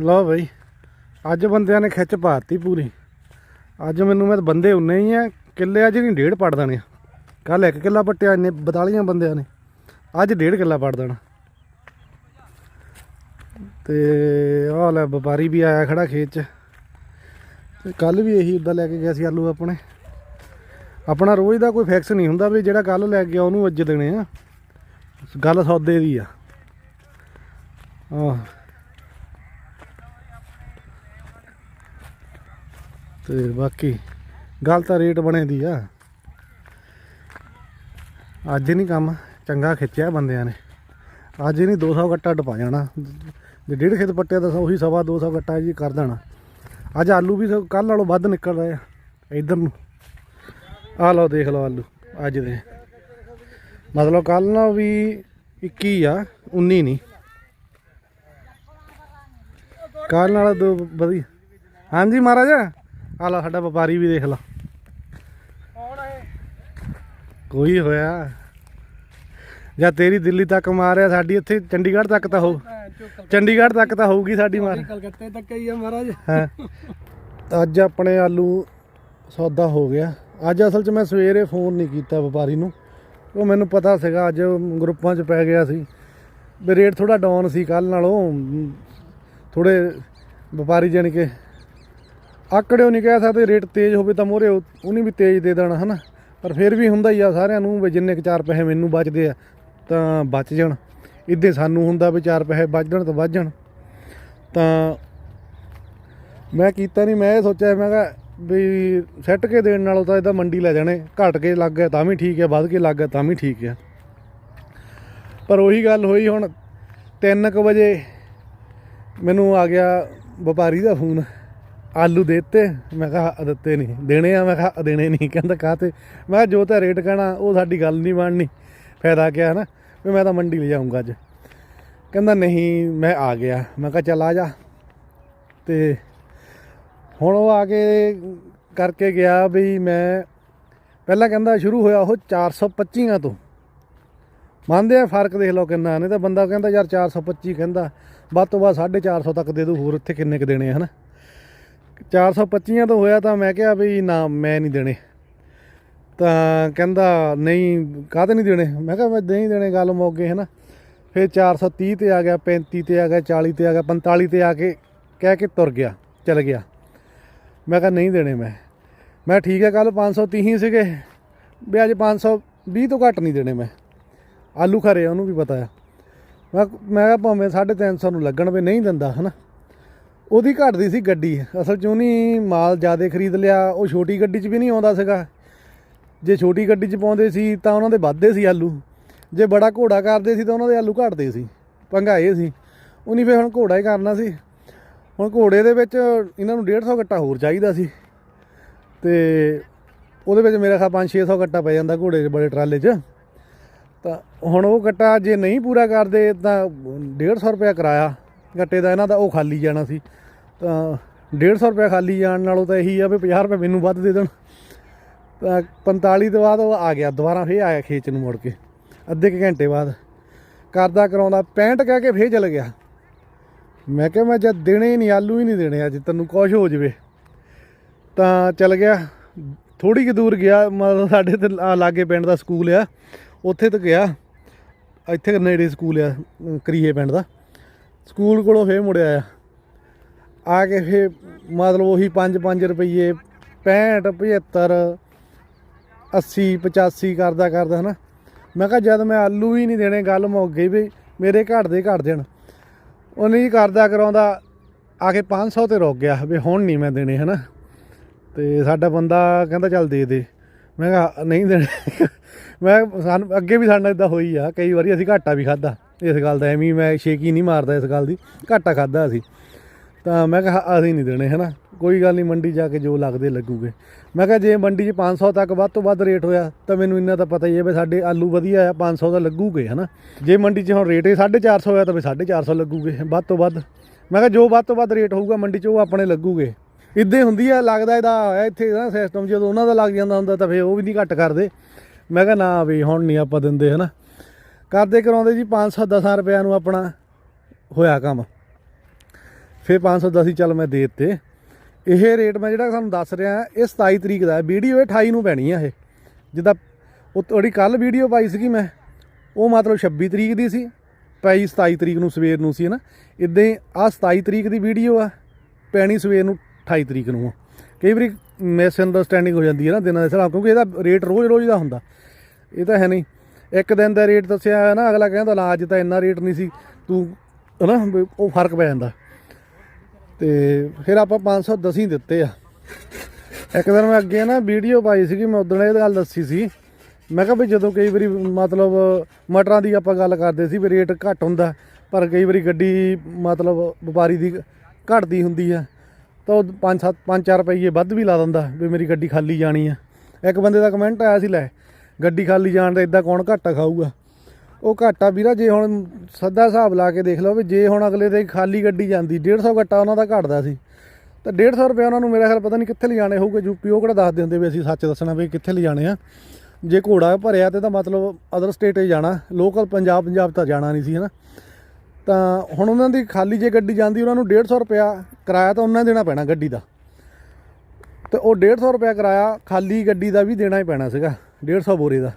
ਲਓ ਬਈ, ਅੱਜ ਬੰਦਿਆਂ ਨੇ ਖਿੱਚ ਪਾਤੀ ਪੂਰੀ। ਅੱਜ ਮੈਨੂੰ ਮੈਂ ਬੰਦੇ ਉਨੇ ਹੀ ਆ, ਕਿੱਲੇ ਅੱਜ ਨਹੀਂ ਡੇਢ ਪੜ ਦੇਣੇ। ਕੱਲ ਇੱਕ ਕਿੱਲਾ ਪੱਟਿਆ, ਇੰਨੇ 42 ਬੰਦਿਆਂ ਨੇ। ਅੱਜ ਡੇਢ ਕਿੱਲਾ ਪੜ ਦੇਣਾ। ਤੇ ਆਹ ਲੈ, ਵਪਾਰੀ ਵੀ ਆਇਆ ਖੜਾ ਖੇਤ 'ਚ। ਤੇ ਕੱਲ ਵੀ ਇਹੀ ਉਦਾਂ ਲੈ ਕੇ ਗਿਆ ਸੀ ਆਲੂ ਆਪਣੇ। ਆਪਣਾ ਰੋਜ਼ ਦਾ ਕੋਈ ਫਿਕਸ ਨਹੀਂ ਹੁੰਦਾ ਵੀ ਜਿਹੜਾ ਕੱਲ ਲੈ ਕੇ ਗਿਆ ਉਹਨੂੰ ਅੱਜ ਦੇਣੇ ਆ। ਗੱਲ ਸੌਦੇ ਦੀ ਆ। ਆਹ। ਤੇ ਬਾਕੀ ਗੱਲ ਤਾਂ ਰੇਟ ਬਣੇ ਦੀ ਆ। ਅੱਜ ਨਹੀਂ ਕੰਮ, ਚੰਗਾ ਖਿੱਚਿਆ ਬੰਦਿਆਂ ਨੇ। ਅੱਜ ਨਹੀਂ 200 ਗੱਟਾ ਡਪਾ ਜਾਣਾ। ਜੇ ਡੇਢ ਖੇਤ ਪੱਟਿਆ ਤਾਂ ਉਹੀ ਸਵਾ 200 ਗੱਟਾ ਜੀ ਕਰ ਦੇਣਾ। ਅੱਜ ਆਲੂ ਵੀ ਕੱਲ ਨਾਲੋਂ ਵੱਧ ਨਿਕਲ ਰਹੇ ਆ, ਇਧਰ ਨੂੰ। ਆ ਲਓ, ਦੇਖ ਲਓ ਆਲੂ, ਅੱਜ ਦੇ। ਮਤਲਬ ਕੱਲ ਨਾਲੋਂ ਵੀ 21 ਆ 19 ਨਹੀਂ। ਕੱਲ ਨਾਲ ਦੋ ਵਧੀਆ। ਹਾਂਜੀ ਮਹਾਰਾਜ। ਆ ਲਓ ਸਾਡਾ ਵਪਾਰੀ ਵੀ ਦੇਖ ਲਾ। ਕੌਣ ਹੈ ਕੋਈ ਹੋਇਆ? ਜਾਂ ਤੇਰੀ ਦਿੱਲੀ ਤੱਕ ਮਾਰਿਆ ਸਾਡੀ ਇੱਥੇ ਚੰਡੀਗੜ੍ਹ ਤੱਕ ਤਾਂ ਹੋਊ ਚੰਡੀਗੜ੍ਹ ਤੱਕ ਤਾਂ ਹੋਊਗੀ ਸਾਡੀ ਮਾਰ। ਕਲਕੱਤੇ ਤੱਕ ਹੀ ਆ ਮਹਾਰਾਜ। ਹਾਂ। ਅੱਜ ਆਪਣੇ ਆਲੂ ਸੌਦਾ ਹੋ ਗਿਆ। ਅੱਜ ਅਸਲ 'ਚ ਮੈਂ ਸਵੇਰੇ ਫੋਨ ਨਹੀਂ ਕੀਤਾ ਵਪਾਰੀ ਨੂੰ। ਉਹ ਮੈਨੂੰ ਪਤਾ ਸੀਗਾ ਅੱਜ ਗਰੁੱਪਾਂ 'ਚ ਪੈ ਗਿਆ ਸੀ। ਵੀ ਰੇਟ ਥੋੜਾ ਡਾਊਨ ਸੀ ਕੱਲ ਨਾਲੋਂ। ਥੋੜੇ ਵਪਾਰੀ ਜਾਣੀ ਕਿ ਆਕੜਿਓ ਨਹੀਂ ਕਹਿ ਸਕਦੇ, ਰੇਟ ਤੇਜ਼ ਹੋਵੇ ਤਾਂ ਮੋਰੇ ਉਹਨੇ ਵੀ ਤੇਜ਼ ਦੇ ਦੇਣਾ ਹਨਾ। ਪਰ ਫਿਰ ਵੀ ਹੁੰਦਾ ਹੀ ਆ ਸਾਰਿਆਂ ਨੂੰ ਵੀ ਜਿੰਨੇ ਕੁ ਚਾਰ ਪੈਸੇ ਮੈਨੂੰ ਬਚਦੇ ਆ, ਤਾਂ ਬਚ ਜਾਣ। ਇੱਦੇ ਸਾਨੂੰ ਹੁੰਦਾ ਵੀ ਚਾਰ ਪੈਸੇ ਬਚ ਜਾਣ ਤਾਂ ਬਚ ਜਾਣ। ਤਾਂ ਮੈਂ ਕੀਤਾ ਨਹੀਂ ਮੈਂ ਇਹ ਸੋਚਿਆ, ਮੈਂ ਕਿਹਾ ਵੀ ਸੈੱਟ ਕੇ ਦੇਣ ਨਾਲੋਂ ਤਾਂ ਇਹਦਾ ਮੰਡੀ ਲੈ ਜਾਣੇ। ਘਟ ਕੇ ਲੱਗ ਗਿਆ ਤਾਂ ਵੀ ਠੀਕ ਹੈ ਵੱਧ ਕੇ ਲੱਗ ਗਿਆ ਤਾਂ ਵੀ ਠੀਕ ਹੈ ਪਰ ਉਹੀ ਗੱਲ ਹੋਈ ਹੁਣ 3:00 ਵਜੇ ਮੈਨੂੰ ਆ ਗਿਆ ਵਪਾਰੀ ਦਾ ਫੋਨ। ਆਲੂ ਦੇਤੇ। ਮੈਂ ਕਿਹਾ ਦਿੱਤੇ ਨਹੀਂ। ਦੇਣੇ ਆ? ਮੈਂ ਕਿਹਾ ਦੇਣੇ ਨਹੀਂ। ਕਹਿੰਦਾ ਕਾਹਤੇ ਮੈਂ ਕਿਹਾ, ਜੋ ਤਾਂ ਰੇਟ ਕਹਿਣਾ, ਉਹ ਸਾਡੀ ਗੱਲ ਨਹੀਂ ਬਣਨੀ। ਫਾਇਦਾ ਕਿਆ ਹਨਾ ਵੀ ਮੈਂ ਤਾਂ ਮੰਡੀ ਲੈ ਜਾਊਂਗਾ ਅੱਜ। ਕਹਿੰਦਾ, ਨਹੀਂ, ਮੈਂ ਆ ਗਿਆ। ਮੈਂ ਕਿਹਾ, ਚੱਲ ਆ ਜਾ। ਤੇ ਹੁਣ ਉਹ ਆ ਕੇ ਕਰਕੇ ਗਿਆ ਵੀ ਮੈਂ ਪਹਿਲਾਂ ਕਹਿੰਦਾ ਸ਼ੁਰੂ ਹੋਇਆ ਉਹ 425 ਤੋਂ। ਮੰਨਦੇ ਆ, ਫ਼ਰਕ ਦੇਖ ਲਓ ਕਿੰਨਾ। ਨਹੀਂ ਤਾਂ ਬੰਦਾ ਕਹਿੰਦਾ, ਯਾਰ 425 ਕਹਿੰਦਾ, ਵੱਧ ਤੋਂ ਵੱਧ 450 ਤੱਕ ਦੇ ਦੂ ਹੋਰ ਇੱਥੇ ਕਿੰਨੇ ਕ ਦੇਣੇ ਆ ਹਨਾ 425 ਤੋਂ ਹੋਇਆ ਤਾਂ ਮੈਂ ਕਿਹਾ ਵੀ ਨਾ, ਮੈਂ ਨਹੀਂ ਦੇਣੇ। ਤਾਂ ਕਹਿੰਦਾ, ਨਹੀਂ, ਕਾਹਦੇ ਨਹੀਂ ਦੇਣੇ? ਮੈਂ ਕਿਹਾ, ਮੈਂ ਨਹੀਂ ਦੇਣੇ ਗੱਲ ਮੁੱਕ ਗਈ ਹਨਾ। ਫਿਰ 430 ਤੇ ਆ ਗਿਆ 35 ਤੇ ਆ ਗਿਆ 40 ਤੇ ਆ ਗਿਆ 45 ਤੇ ਆ ਕੇ ਕਹਿ ਕੇ ਤੁਰ ਗਿਆ, ਚਲ ਗਿਆ। ਮੈਂ ਕਿਹਾ, ਨਹੀਂ ਦੇਣੇ ਮੈਂ। ਮੈਂ ਠੀਕ ਹੈ ਕੱਲ 530 ਹੀ ਸੀਗੇ। ਵੀ ਅੱਜ 520 ਤੋਂ ਘੱਟ ਨਹੀਂ ਦੇਣੇ ਮੈਂ। ਆਲੂ ਖਰੇ ਉਹਨੂੰ ਵੀ ਪਤਾ ਆ। ਮੈਂ ਮੈਂ ਕਿਹਾ, ਭਾਵੇਂ 350 ਨੂੰ ਲੱਗਣ ਵੀ ਨਹੀਂ ਦਿੰਦਾ, ਹਨਾ। ਉਹਦੀ ਘਟਦੀ ਸੀ ਗੱਡੀ। ਅਸਲ 'ਚ ਉਹਨੇ ਮਾਲ ਜ਼ਿਆਦਾ ਖਰੀਦ ਲਿਆ, ਉਹ ਛੋਟੀ ਗੱਡੀ 'ਚ ਵੀ ਨਹੀਂ ਆਉਂਦਾ ਸੀਗਾ। ਜੇ ਛੋਟੀ ਗੱਡੀ 'ਚ ਪਾਉਂਦੇ ਸੀ ਤਾਂ ਉਹਨਾਂ ਦੇ ਵੱਧਦੇ ਸੀ ਆਲੂ। ਜੇ ਬੜਾ ਘੋੜਾ ਕਰਦੇ ਸੀ ਤਾਂ ਉਹਨਾਂ ਦੇ ਆਲੂ ਘਟਦੇ ਸੀ ਪੰਗਾ ਇਹ ਸੀ। ਉਹਨੇ ਫਿਰ ਹੁਣ ਘੋੜਾ ਹੀ ਕਰਨਾ ਸੀ। ਹੁਣ ਘੋੜੇ ਦੇ ਵਿੱਚ ਇਹਨਾਂ ਨੂੰ 150 ਗੱਟਾ ਹੋਰ ਚਾਹੀਦਾ ਸੀ। ਤੇ ਉਹਦੇ ਵਿੱਚ ਮੇਰਾ ਖਾ 5-600 ਗੱਟਾ ਪੈ ਜਾਂਦਾ ਘੋੜੇ ਦੇ ਬੜੇ ਟਰਾਲੇ 'ਚ। ਤਾਂ ਹੁਣ ਉਹ ਗੱਟਾ ਜੇ ਨਹੀਂ ਪੂਰਾ ਕਰਦੇ ਤਾਂ 150 ਰੁਪਇਆ ਕਿਰਾਇਆ। ਗੱਟੇ ਦਾ ਇਹਨਾਂ ਦਾ ਉਹ ਖਾਲੀ ਜਾਣਾ ਸੀ। ਤਾਂ 150 ਰੁਪਇਆ ਖਾਲੀ ਜਾਣ ਨਾਲੋਂ ਤਾਂ ਇਹੀ ਆ ਵੀ 50 ਰੁਪਏ ਮੈਨੂੰ ਵੱਧ ਦੇ ਦੇਣ। ਤਾਂ 45 ਤੋਂ ਬਾਅਦ ਉਹ ਆ ਗਿਆ, ਦੁਬਾਰਾ ਫੇਰ ਆਇਆ ਖੇਚ ਨੂੰ ਮੁੜ ਕੇ, ਅੱਧੇ ਕੁ ਘੰਟੇ ਬਾਅਦ। ਕਰਦਾ ਕਰਾਉਂਦਾ 65 ਕਹਿ ਕੇ ਫੇਰ ਚਲ ਗਿਆ। ਮੈਂ ਕਿਹਾ, ਮੈਂ ਜਦ ਦੇਣੇ ਹੀ ਨਹੀਂ, ਆਲੂ ਹੀ ਨਹੀਂ ਦੇਣੇ ਅੱਜ, ਤੈਨੂੰ ਕੁਛ ਹੋ ਜਵੇ। ਤਾਂ ਚਲ ਗਿਆ ਥੋੜੀ ਕਿ ਦੂਰ ਗਿਆ, ਮਤਲਬ ਸਾਡੇ ਤੇ ਲਾਗੇ ਪਿੰਡ ਦਾ ਸਕੂਲ ਆ, ਉੱਥੇ ਤੱਕ ਗਿਆ। ਇੱਥੇ ਨੇੜੇ ਸਕੂਲ ਆ, ਕਰੀਏ ਪਿੰਡ ਦਾ। ਸਕੂਲ ਕੋਲੋਂ ਫੇਰ ਮੁੜਿਆ ਆ ਆ ਕੇ ਫੇਰ ਮਤਲਬ ਉਹੀ 5-5 ਰੁਪਏ 65 75 80 85 ਕਰਦਾ ਕਰਦਾ ਹਨਾ। ਮੈਂ ਕਿਹਾ ਜਦ ਮੈਂ ਆਲੂ ਹੀ ਨਹੀਂ ਦੇਣੇ, ਗੱਲ ਮੁੱਕ ਗਈ ਵੀ ਮੇਰੇ ਘੱਟ ਦੇ ਘੱਟ ਦੇਣ। ਉਹਨੇ ਜੀ ਕਰਦਾ ਕਰਾਉਂਦਾ, ਆ ਕੇ 500 ਤੇ ਰੁਕ ਗਿਆ ਵੀ ਹੁਣ ਨਹੀਂ ਮੈਂ ਦੇਣੇ ਹਨਾ। ਤੇ ਸਾਡਾ ਬੰਦਾ ਕਹਿੰਦਾ ਚੱਲ ਦੇ ਦੇ। ਮੈਂ ਕਿਹਾ ਨਹੀਂ ਦੇਣੇ। ਮੈਂ ਸਾਨੂੰ, ਅੱਗੇ ਵੀ ਸਾਡਾ ਇਦਾਂ ਹੋਈ ਆ, ਕਈ ਵਾਰੀ ਅਸੀਂ ਘਾਟਾ ਵੀ ਖਾਦਾ ਇਸ ਗੱਲ ਦਾ ਐਵੇਂ ਹੀ ਮੈਂ ਛੇਕੀ ਨਹੀਂ ਮਾਰਦਾ ਇਸ ਗੱਲ ਦੀ, ਘਾਟਾ ਖਾਦਾ ਅਸੀਂ। ਤਾਂ ਮੈਂ ਕਿਹਾ ਅਸੀਂ ਨਹੀਂ ਦੇਣੇ, ਹਨਾ? ਕੋਈ ਗੱਲ ਨਹੀਂ, ਮੰਡੀ ਜਾ ਕੇ ਜੋ ਲੱਗਦੇ ਲੱਗੂਗੇ। ਮੈਂ ਕਿਹਾ, ਜੇ ਮੰਡੀ 'ਚ 500 ਤੱਕ ਵੱਧ ਤੋਂ ਵੱਧ ਰੇਟ ਹੋਇਆ, ਤਾਂ ਮੈਨੂੰ ਇੰਨਾ ਤਾਂ ਪਤਾ ਹੀ ਹੈ ਵੀ ਸਾਡੇ ਆਲੂ ਵਧੀਆ ਆ 500 ਦਾ ਲੱਗੂਗੇ, ਹਨਾ? ਜੇ ਮੰਡੀ 'ਚ ਹੁਣ ਰੇਟ ਹੀ 450 ਹੋਇਆ ਤਾਂ ਵੀ 450 ਲੱਗੂਗੇ, ਵੱਧ ਤੋਂ ਵੱਧ। ਮੈਂ ਕਿਹਾ, ਜੋ ਵੱਧ ਤੋਂ ਵੱਧ ਰੇਟ ਹੋਊਗਾ ਮੰਡੀ 'ਚ, ਉਹ ਆਪਣੇ ਲੱਗੂਗੇ। ਇਦਾਂ ਹੁੰਦੀ ਆ, ਲੱਗਦਾ ਇਹਦਾ ਹੋਇਆ ਇੱਥੇ ਨਾ ਸਿਸਟਮ ਜਦੋਂ ਉਹਨਾਂ ਦਾ ਲੱਗ ਜਾਂਦਾ ਹੁੰਦਾ, ਤਾਂ ਫੇਰ ਉਹ ਵੀ ਨਹੀਂ ਘੱਟ ਕਰਦੇ। ਮੈਂ ਕਿਹਾ, ਨਾ ਵੀ ਹੁਣ ਨਹੀਂ ਆਪਾਂ ਦਿੰਦੇ, ਹਨਾ? ਕਰਦੇ ਕਰਾਉਂਦੇ ਜੀ 500 10 ਰੁਪਿਆਂ ਨੂੰ ਆਪਣਾ ਹੋਇਆ ਕੰਮ। ਫਿਰ 510 ਹੀ ਚੱਲ ਮੈਂ ਦੇ ਦਿੱਤੇ। ਇਹ ਰੇਟ ਮੈਂ ਜਿਹੜਾ ਤੁਹਾਨੂੰ ਦੱਸ ਰਿਹਾ, ਇਹ 27 ਤਰੀਕ ਦਾ ਵੀਡੀਓ ਇਹ 28 ਨੂੰ ਪੈਣੀ ਆ ਇਹ। ਜਿੱਦਾਂ ਉਹ ਤੁਹਾਡੀ ਕੱਲ ਵੀਡੀਓ ਪਾਈ ਸੀਗੀ ਮੈਂ, ਉਹ ਮਤਲਬ 26 ਤਰੀਕ ਦੀ ਸੀ, ਪਈ 27 ਤਰੀਕ ਨੂੰ, ਸਵੇਰ ਨੂੰ ਸੀ ਨਾ? ਇਦਾਂ ਹੀ ਆ 27 ਤਰੀਕ ਦੀ ਵੀਡੀਓ ਆ, ਪੈਣੀ ਸਵੇਰ ਨੂੰ 28 ਤਰੀਕ ਨੂੰ ਆ। ਕਈ ਵਾਰੀ ਮਿਸ ਅੰਡਰਸਟੈਂਡਿੰਗ ਹੋ ਜਾਂਦੀ ਹੈ ਨਾ ਦਿਨਾਂ ਦੇ ਹਿਸਾਬ ਕਿਉਂਕਿ ਇਹਦਾ ਰੇਟ ਰੋਜ਼-ਰੋਜ਼ ਦਾ ਹੁੰਦਾ। ਇਹ ਤਾਂ ਹੈ ਨਹੀਂ। ਇੱਕ ਦਿਨ ਦਾ ਰੇਟ ਦੱਸਿਆ ਹੋਇਆ ਨਾ, ਅਗਲਾ ਕਹਿੰਦਾ ਲਾ, ਅੱਜ ਤਾਂ ਇੰਨਾ ਰੇਟ ਨਹੀਂ ਸੀ, ਤੂੰ, ਹਨਾ, ਵੀ ਉਹ ਫ਼ਰਕ ਪੈ ਜਾਂਦਾ। ਤੇ ਫਿਰ ਆਪਾਂ 510 ਹੀ ਦਿੱਤੇ ਆ। ਇੱਕ ਦਿਨ ਮੈਂ ਅੱਗੇ ਨਾ ਵੀਡੀਓ ਪਾਈ ਸੀਗੀ, ਮੈਂ ਉਦੋਂ ਇਹ ਗੱਲ ਦੱਸੀ ਸੀ। ਮੈਂ ਕਿਹਾ ਵੀ ਜਦੋਂ ਕਈ ਵਾਰੀ ਮਤਲਬ ਮਟਰਾਂ ਦੀ ਆਪਾਂ ਗੱਲ ਕਰਦੇ ਸੀ ਵੀ ਰੇਟ ਘੱਟ ਹੁੰਦਾ, ਪਰ ਕਈ ਵਾਰੀ ਗੱਡੀ ਮਤਲਬ ਵਪਾਰੀ ਦੀ ਘਟਦੀ ਹੁੰਦੀ ਆ, ਤਾਂ ਉਹ 5 7 5 4 ਰੁਪਏ ਵੱਧ ਵੀ ਲਾ ਦਿੰਦਾ ਵੀ ਮੇਰੀ ਗੱਡੀ ਖਾਲੀ ਜਾਣੀ ਆ। ਇੱਕ ਬੰਦੇ ਦਾ ਕਮੈਂਟ ਆਇਆ ਸੀ, ਲੈ ਗੱਡੀ ਖਾਲੀ ਜਾਣ ਦਾ ਇਦਾਂ ਕੌਣ ਘਾਟਾ ਖਾਊਗਾ? ਉਹ ਘਾਟਾ ਵੀਰਾ ਜੇ ਹੁਣ ਸੱਦਾ ਹਿਸਾਬ ਲਾ ਕੇ ਦੇਖ ਲਓ ਵੀ ਜੇ ਹੁਣ ਅਗਲੇ ਦੇ ਖਾਲੀ ਗੱਡੀ ਜਾਂਦੀ 150 ਘੱਟਾ ਉਹਨਾਂ ਦਾ ਘਟਦਾ ਸੀ। ਤਾਂ 150 ਰੁਪਏ ਉਹਨਾਂ ਨੂੰ ਮੇਰਾ ਖਿਆਲ ਪਤਾ ਨਹੀਂ ਕਿੱਥੇ ਲਿਜਾਣੇ ਹੋਊਗੇ ਯੂਪੀ ਉਹ ਕਿਹੜਾ ਦੱਸਦੇ ਹੁੰਦੇ ਵੀ ਅਸੀਂ ਸੱਚ ਦੱਸਣਾ ਵੀ ਕਿੱਥੇ ਲਿਜਾਣੇ ਆ। ਜੇ ਘੋੜਾ ਭਰਿਆ ਤੇ ਤਾਂ ਮਤਲਬ ਅਦਰ ਸਟੇਟ 'ਚ ਜਾਣਾ ਲੋਕਲ ਪੰਜਾਬ ਪੰਜਾਬ ਤਾਂ ਜਾਣਾ ਨਹੀਂ ਸੀ, ਹਨਾ। ਤਾਂ ਹੁਣ ਉਹਨਾਂ ਦੀ ਖਾਲੀ ਜੇ ਗੱਡੀ ਜਾਂਦੀ, ਉਹਨਾਂ ਨੂੰ 150 ਰੁਪਿਆ ਕਿਰਾਇਆ ਤਾਂ ਉਹਨਾਂ ਦੇਣਾ ਪੈਣਾ ਗੱਡੀ ਦਾ। ਤੇ ਉਹ 150 ਰੁਪਿਆ ਕਿਰਾਇਆ ਖਾਲੀ ਗੱਡੀ ਦਾ ਵੀ ਦੇਣਾ ਹੀ ਪੈਣਾ ਸੀਗਾ। 150 ਬੋਰੇ ਦਾ।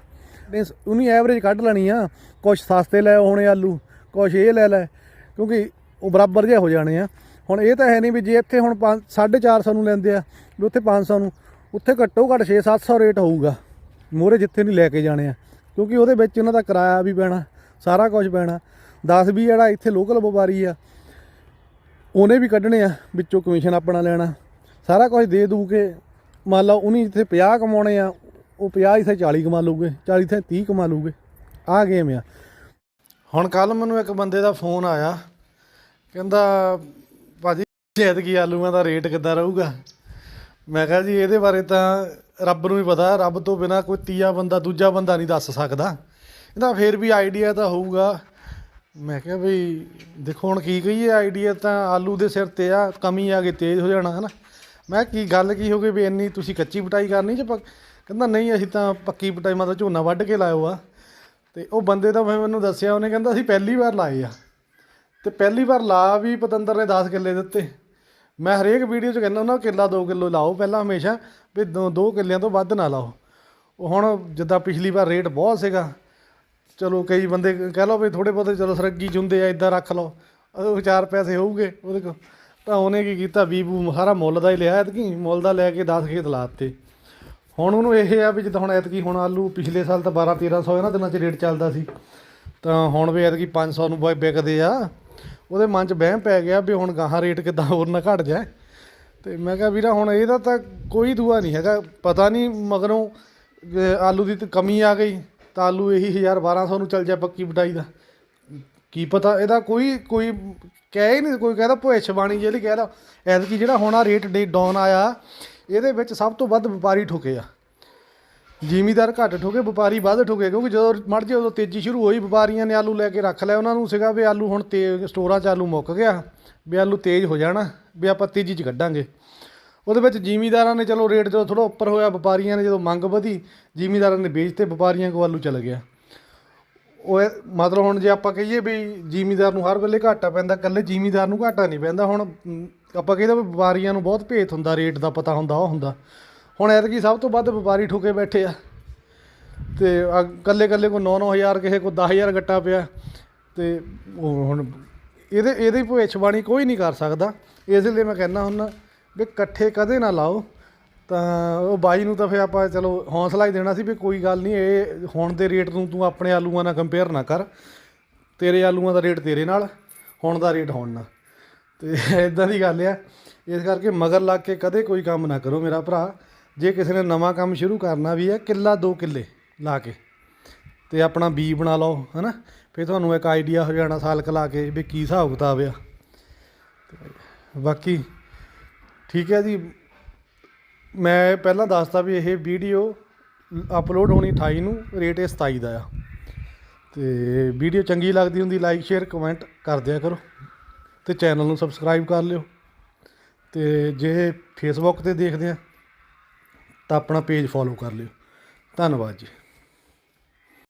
ਨਹੀਂ, ਉਹਨੀ ਐਵਰੇਜ ਕੱਢ ਲੈਣੀ ਆ। ਕੁਝ ਸਸਤੇ ਲੈ ਹੋਣੇ ਆਲੂ ਕੁਝ ਇਹ ਲੈ ਲੈ ਕਿਉਂਕਿ ਉਹ ਬਰਾਬਰ ਜਿਹੇ ਹੋ ਜਾਣੇ ਆ। ਹੁਣ ਇਹ ਤਾਂ ਹੈ ਨਹੀਂ ਵੀ ਜੇ ਇੱਥੇ ਹੁਣ 450 ਨੂੰ ਲੈਂਦੇ ਆ ਵੀ ਉੱਥੇ 500 ਨੂੰ ਉੱਥੇ ਘੱਟੋ ਘੱਟ 6-700 ਰੇਟ ਹੋਊਗਾ। ਮੋਰੇ ਜਿੱਥੇ ਨਹੀਂ ਲੈ ਕੇ ਜਾਣੇ ਆ। ਕਿਉਂਕਿ ਉਹਦੇ ਵਿੱਚ ਉਹਨਾਂ ਦਾ ਕਿਰਾਇਆ ਵੀ ਪੈਣਾ ਸਾਰਾ ਕੁਝ ਪੈਣਾ। 10 ਵੀ ਜਿਹੜਾ ਇੱਥੇ ਲੋਕਲ ਵਪਾਰੀ ਆ ਉਹਨੇ ਵੀ ਕੱਢਣੇ ਆ ਵਿੱਚੋਂ ਕਮਿਸ਼ਨ ਆਪਣਾ ਲੈਣਾ। ਸਾਰਾ ਕੁਝ ਦੇ ਦੂ ਕੇ ਮੰਨ ਲਓ ਉਹਨੇ ਜਿੱਥੇ 50 ਕਮਾਉਣੇ ਆ ਉਹ 50 ਇੱਥੇ 40 ਕਮਾ ਲੂਗੇ 40 ਇੱਥੇ 30 ਕਮਾ ਲੂਗੇ ਆ ਗੇਮ ਆ। ਹੁਣ ਕੱਲ ਮੈਨੂੰ ਇੱਕ ਬੰਦੇ ਦਾ ਫੋਨ ਆਇਆ। ਕਹਿੰਦਾ, ਭਾਜੀ ਐਤਕੀ ਆਲੂਆਂ ਦਾ ਰੇਟ ਕਿੱਦਾਂ ਰਹੂਗਾ? ਮੈਂ ਕਿਹਾ, ਜੀ, ਇਹਦੇ ਬਾਰੇ ਤਾਂ ਰੱਬ ਨੂੰ ਹੀ ਪਤਾ, ਰੱਬ ਤੋਂ ਬਿਨਾ ਕੋਈ ਤੀਆ ਬੰਦਾ, ਦੂਜਾ ਬੰਦਾ ਨਹੀਂ ਦੱਸ ਸਕਦਾ। ਇਹਦਾ ਫੇਰ ਵੀ ਆਈਡੀਆ ਤਾਂ ਹੋਊਗਾ। ਮੈਂ ਕਿਹਾ ਵੀ ਦੇਖੋ ਹੁਣ ਕੀ ਕਹੀਏ ਆਈਡੀਆ ਤਾਂ ਆਲੂ ਦੇ ਸਿਰ ਤੇ ਆ, ਕਮੀ ਆ ਗਈ, ਤੇਜ਼ ਹੋ ਜਾਣਾ, ਹਨਾ? ਮੈਂ ਕਿਹਾ, ਕੀ ਗੱਲ ਕੀ ਹੋ ਗਈ? ਵੀ ਇੰਨੀ ਤੁਸੀਂ ਕੱਚੀ ਪਟਾਈ ਕਰਨੀ ਜੇ ਪੱਕ- ਕਹਿੰਦਾ, ਨਹੀਂ, ਅਸੀਂ ਤਾਂ ਪੱਕੀ ਟਾਈਮਾਂ ਦਾ ਝੋਨਾ ਵੱਢ ਕੇ ਲਾਇਓ ਆ। ਤੇ ਉਹ ਬੰਦੇ ਤਾਂ ਫਿਰ ਮੈਨੂੰ ਦੱਸਿਆ, ਉਹਨੇ ਕਹਿੰਦਾ, ਅਸੀਂ ਪਹਿਲੀ ਵਾਰ ਲਾਏ ਆ। ਤੇ ਪਹਿਲੀ ਵਾਰ ਲਾ ਵੀ ਪਤੰਦਰ ਨੇ 10 ਕਿੱਲੇ ਦਿੱਤੇ। ਮੈਂ ਹਰੇਕ ਵੀਡੀਓ 'ਚ ਕਹਿੰਦਾ ਹੁੰਦਾ ਕਿੱਲਾ 2 ਕਿਲੋ ਲਾਓ ਪਹਿਲਾਂ ਹਮੇਸ਼ਾ, ਵੀ 2 ਕਿੱਲਿਆਂ ਤੋਂ ਵੱਧ ਨਾ ਲਾਓ। ਉਹ ਹੁਣ ਜਿੱਦਾਂ ਪਿਛਲੀ ਵਾਰ ਰੇਟ ਬਹੁਤ ਸੀਗਾ, ਚਲੋ ਕਈ ਬੰਦੇ ਕਹਿ ਲਓ ਵੀ ਥੋੜੇ ਬਹੁਤੇ, ਚਲੋ ਸਰੱਗੀ ਚੁੰਦੇ ਆ ਇਦਾਂ ਰੱਖ ਲਓ ਉਹ ਚਾਰ ਪੈਸੇ ਹੋਊਗੇ ਉਹਦੇ ਕੋਲ। ਤਾਂ ਉਹਨੇ ਕੀ ਕੀਤਾ, ਬੀਬੂ, ਸਾਰਾ ਮੁੱਲ ਦਾ ਹੀ ਲਿਆ, ਐਤਕੀ ਮੁੱਲ ਦਾ ਲੈ ਕੇ 10 ਖੇਤ ਲਾਤੇ ਹੁਣ ਉਹਨੂੰ ਇਹ ਆ ਵੀ ਜਿੱਦਾਂ ਹੁਣ ਐਤਕੀ ਹੁਣ ਆਲੂ ਪਿਛਲੇ ਸਾਲ ਤਾਂ 12 1300 ਇਹਨਾਂ ਦਿਨਾਂ 'ਚ ਰੇਟ ਚੱਲਦਾ ਸੀ। ਤਾਂ ਹੁਣ ਵੀ ਐਤਕੀ 500 ਨੂੰ ਬ- ਵਿਕਦੇ ਆ। ਉਹਦੇ ਮਨ 'ਚ ਵਹਿਮ ਪੈ ਗਿਆ ਵੀ ਹੁਣ ਗਾਹਾਂ ਰੇਟ ਕਿੱਦਾਂ ਹੋਰ ਨਾ ਘਟ ਜਾਏ। ਤੇ ਮੈਂ ਕਿਹਾ ਵੀਰਾ ਹੁਣ ਇਹਦਾ ਤਾਂ ਕੋਈ ਦੂਆ ਨਹੀਂ ਹੈਗਾ। ਪਤਾ ਨਹੀਂ ਮਗਰੋਂ ਆਲੂ ਦੀ ਤਾਂ ਕਮੀ ਆ ਗਈ। ਤਾਂ ਆਲੂ ਇਹੀ 1000 1200 ਨੂੰ ਚੱਲ ਜਾ ਪੱਕੀ ਵਡਾਈ ਦਾ। ਕੀ ਪਤਾ ਇਹਦਾ ਕੋਈ ਕੋਈ ਕਹਿ ਹੀ ਨਹੀਂ, ਕੋਈ ਕਹਿੰਦਾ ਭਵਿੱਖਬਾਣੀ ਜਿਹੜੀ ਕਹਿ ਲਾ। ਐਤਕੀ ਜਿਹੜਾ ਹੁਣ ਆ ਰੇਟ ਡੇ ਡਾਊਨ ਆਇਆ ਇਹਦੇ ਵਿੱਚ ਸਭ ਤੋਂ ਵੱਧ ਵਪਾਰੀ ਠੁਕੇ ਆ। ਜ਼ਿਮੀਦਾਰ ਘੱਟ ਠੋਕੇ, ਵਪਾਰੀ ਵੱਧ ਠੋਕੇ, ਕਿਉਂਕਿ ਜਦੋਂ ਮੜ ਜੇ ਉਦੋਂ ਤੇਜ਼ੀ ਸ਼ੁਰੂ ਹੋਈ। ਵਪਾਰੀਆਂ ਨੇ ਆਲੂ ਲੈ ਕੇ ਰੱਖ ਲਿਆ, ਉਹਨਾਂ ਨੂੰ ਸੀਗਾ ਵੀ ਆਲੂ ਹੁਣ ਤੇ ਸਟੋਰਾਂ 'ਚ ਆਲੂ ਮੁੱਕ ਗਿਆ, ਵੀ ਆਲੂ ਤੇਜ਼ ਹੋ ਜਾਣਾ, ਵੀ ਆਪਾਂ ਤੇਜ਼ੀ 'ਚ ਕੱਢਾਂਗੇ। ਉਹਦੇ ਵਿੱਚ ਜ਼ਿਮੀਦਾਰਾਂ ਨੇ ਚਲੋ ਰੇਟ ਜਦੋਂ ਥੋੜਾ ਉੱਪਰ ਹੋਇਆ, ਵਪਾਰੀਆਂ ਨੇ ਜਦੋਂ ਮੰਗ ਵਧੀ, ਜ਼ਿਮੀਦਾਰਾਂ ਨੇ ਵੇਚਤੇ ਵਪਾਰੀਆਂ ਕੋਲ ਆਲੂ ਚਲ ਗਿਆ। ਉਹ ਮਤਲਬ ਹੁਣ ਜੇ ਆਪਾਂ ਕਹੀਏ ਵੀ ਜ਼ਿਮੀਦਾਰ ਨੂੰ ਹਰ ਵੇਲੇ ਘਾਟਾ ਪੈਂਦਾ, ਇਕੱਲੇ ਜ਼ਿਮੀਦਾਰ ਨੂੰ ਘਾਟਾ ਨਹੀਂ ਪੈਂਦਾ, ਹੁਣ ਆਪਾਂ ਕਹਿੰਦੇ ਵੀ ਵਪਾਰੀਆਂ ਨੂੰ ਬਹੁਤ ਭੇਤ ਹੁੰਦਾ, ਰੇਟ ਦਾ ਪਤਾ ਹੁੰਦਾ, ਉਹ ਹੁੰਦਾ। ਹੁਣ ਐਤਕੀ ਸਭ ਤੋਂ ਵੱਧ ਵਪਾਰੀ ਠੁਕੇ ਬੈਠੇ ਆ। ਤੇ ਇਕੱਲੇ ਇਕੱਲੇ ਕੋ 9-9000 ਕਿਸੇ ਕੋ 10000 ਗੱਟਾ ਪਿਆ। ਤੇ ਹੁਣ ਇਹਦੇ, ਇਹਦੀ ਭਵਿੱਖਬਾਣੀ ਕੋਈ ਨਹੀਂ ਕਰ ਸਕਦਾ। ਇਸ ਲਈ ਮੈਂ ਕਹਿੰਦਾ ਹੁੰਦਾ ਵੀ ਇਕੱਠੇ ਕਦੇ ਨਾ ਲਾਓ। ਤਾਂ ਉਹ ਬਾਈ ਨੂੰ ਤਾਂ ਫਿਰ ਆਪਾਂ ਚਲੋ ਹੌਸਲਾ ਹੀ ਦੇਣਾ ਸੀ ਵੀ ਕੋਈ ਗੱਲ ਨਹੀਂ, ਇਹ ਹੁਣ ਦੇ ਰੇਟ ਨੂੰ ਤੂੰ ਆਪਣੇ ਆਲੂਆਂ ਨਾਲ ਕੰਪੇਅਰ ਨਾ ਕਰ। ਤੇਰੇ ਆਲੂਆਂ ਦਾ ਰੇਟ ਤੇਰੇ ਨਾਲ, ਹੁਣ ਦਾ ਰੇਟ ਹੁਣ ਨਾਲ। ਤੇ ਇਦਾਂ ਦੀ ਗੱਲ ਆ। ਇਸ ਕਰਕੇ ਮਗਰ ਲੱਗ ਕੇ ਕਦੇ ਕੋਈ ਕੰਮ ਨਾ ਕਰੋ ਮੇਰਾ ਭਰਾ। ਜੇ ਕਿਸੇ ਨੇ ਨਵਾਂ ਕੰਮ ਸ਼ੁਰੂ ਕਰਨਾ ਵੀ ਹੈ ਕਿੱਲਾ ਦੋ ਕਿੱਲੇ ਲਾ ਕੇ ਤੇ ਆਪਣਾ ਬੀ ਬਣਾ ਲਓ, ਹਨਾ? ਫਿਰ ਤੁਹਾਨੂੰ ਇੱਕ ਆਈਡੀਆ ਹੋ ਜਾਣਾ ਸਾਲ ਕੁ ਲਾ ਕੇ ਵੀ ਕੀ ਹਿਸਾਬ ਕਿਤਾਬ ਆ। ਤੇ ਬਾਕੀ ਠੀਕ ਹੈ ਜੀ। ਮੈਂ ਪਹਿਲਾਂ ਦੱਸਤਾ ਵੀ ਇਹ ਵੀਡੀਓ ਅਪਲੋਡ ਹੋਣੀ 28 ਨੂੰ ਰੇਟ ਇਹ 27 ਦਾ ਆ। ਤੇ ਵੀਡੀਓ ਚੰਗੀ ਲੱਗਦੀ ਹੁੰਦੀ ਲਾਈਕ ਸ਼ੇਅਰ ਕਮੈਂਟ ਕਰ ਦਿਆ ਕਰੋ। ਤੇ ਚੈਨਲ ਨੂੰ ਸਬਸਕ੍ਰਾਈਬ ਕਰ ਲਿਓ। ਤੇ ਜੇ ਫੇਸਬੁੱਕ ਤੇ ਦੇਖਦੇ ਆ, ਤਾਂ ਆਪਣਾ ਪੇਜ ਫੋਲੋ ਕਰ ਲਿਓ। ਧੰਨਵਾਦ ਜੀ।